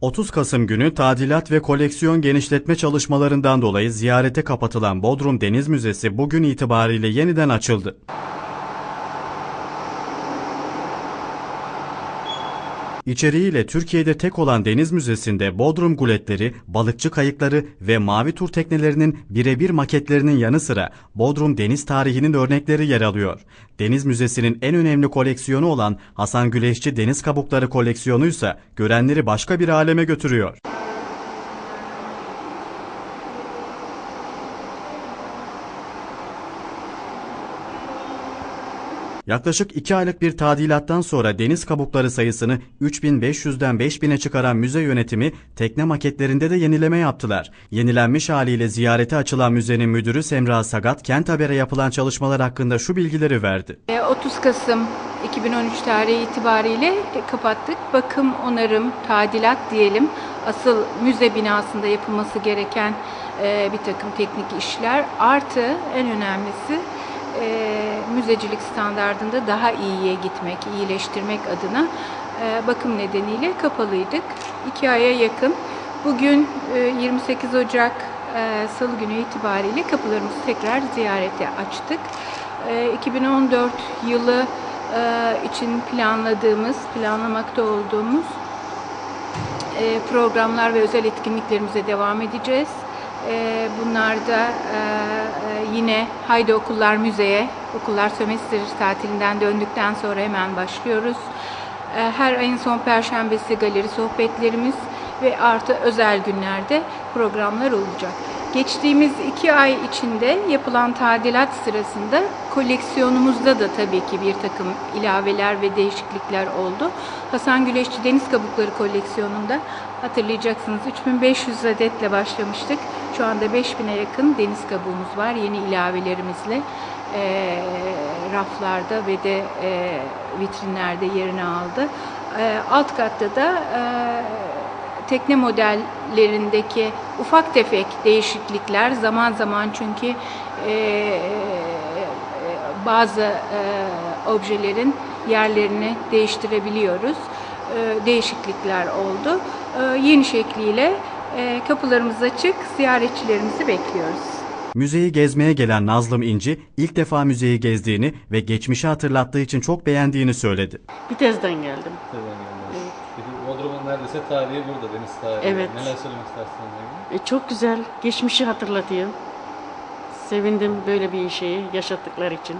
30 Kasım günü tadilat ve koleksiyon genişletme çalışmalarından dolayı ziyarete kapatılan Bodrum Deniz Müzesi bugün itibariyle yeniden açıldı. İçeriğiyle Türkiye'de tek olan Deniz Müzesi'nde Bodrum guletleri, balıkçı kayıkları ve mavi tur teknelerinin birebir maketlerinin yanı sıra Bodrum deniz tarihinin örnekleri yer alıyor. Deniz Müzesi'nin en önemli koleksiyonu olan Hasan Güleşçi Deniz Kabukları koleksiyonuysa görenleri başka bir aleme götürüyor. Yaklaşık 2 aylık bir tadilattan sonra deniz kabukları sayısını 3500'den 5000'e çıkaran müze yönetimi tekne maketlerinde de yenileme yaptılar. Yenilenmiş haliyle ziyarete açılan müzenin müdürü Semra Sagat, Kent Haber'e yapılan çalışmalar hakkında şu bilgileri verdi. E, 30 Kasım 2013 tarihi itibariyle kapattık. Bakım, onarım, tadilat diyelim. Asıl müze binasında yapılması gereken e, bir takım teknik işler. Artı en önemlisi e, müzecilik standardında daha iyiye gitmek, iyileştirmek adına e, bakım nedeniyle kapalıydık. İki aya yakın. Bugün e, 28 Ocak e, Salı günü itibariyle kapılarımızı tekrar ziyarete açtık. E, 2014 yılı e, için planladığımız, planlamakta olduğumuz e, programlar ve özel etkinliklerimize devam edeceğiz. E, Bunlar da e, e, yine Haydi Okullar Müze'ye, okullar sömestr tatilinden döndükten sonra hemen başlıyoruz. E, Her ayın son perşembesi galeri sohbetlerimiz ve artı özel günlerde programlar olacak. Geçtiğimiz iki ay içinde yapılan tadilat sırasında koleksiyonumuzda da tabii ki bir takım ilaveler ve değişiklikler oldu. Hasan Güleşçi Deniz Kabukları koleksiyonunda hatırlayacaksınız 3500 adetle başlamıştık. Şu anda 5000'e yakın deniz kabuğumuz var yeni ilavelerimizle. eee, raflarda ve de eee, vitrinlerde yerini aldı. Eee, alt katta da eee, tekne modellerindeki ufak tefek değişiklikler zaman zaman çünkü e, bazı e, objelerin yerlerini değiştirebiliyoruz. E, değişiklikler oldu. E, yeni şekliyle e, kapılarımız açık, ziyaretçilerimizi bekliyoruz. Müzeyi gezmeye gelen Nazlım İnci ilk defa müzeyi gezdiğini ve geçmişi hatırlattığı için çok beğendiğini söyledi. Bitez'den geldim. Geldiniz? Bodrum'un neredeyse tarihi burada, deniz tarihi. Evet. Neler söylemek istersiniz? E, çok güzel. Geçmişi hatırlatıyor. Sevindim böyle bir şeyi yaşattıkları için.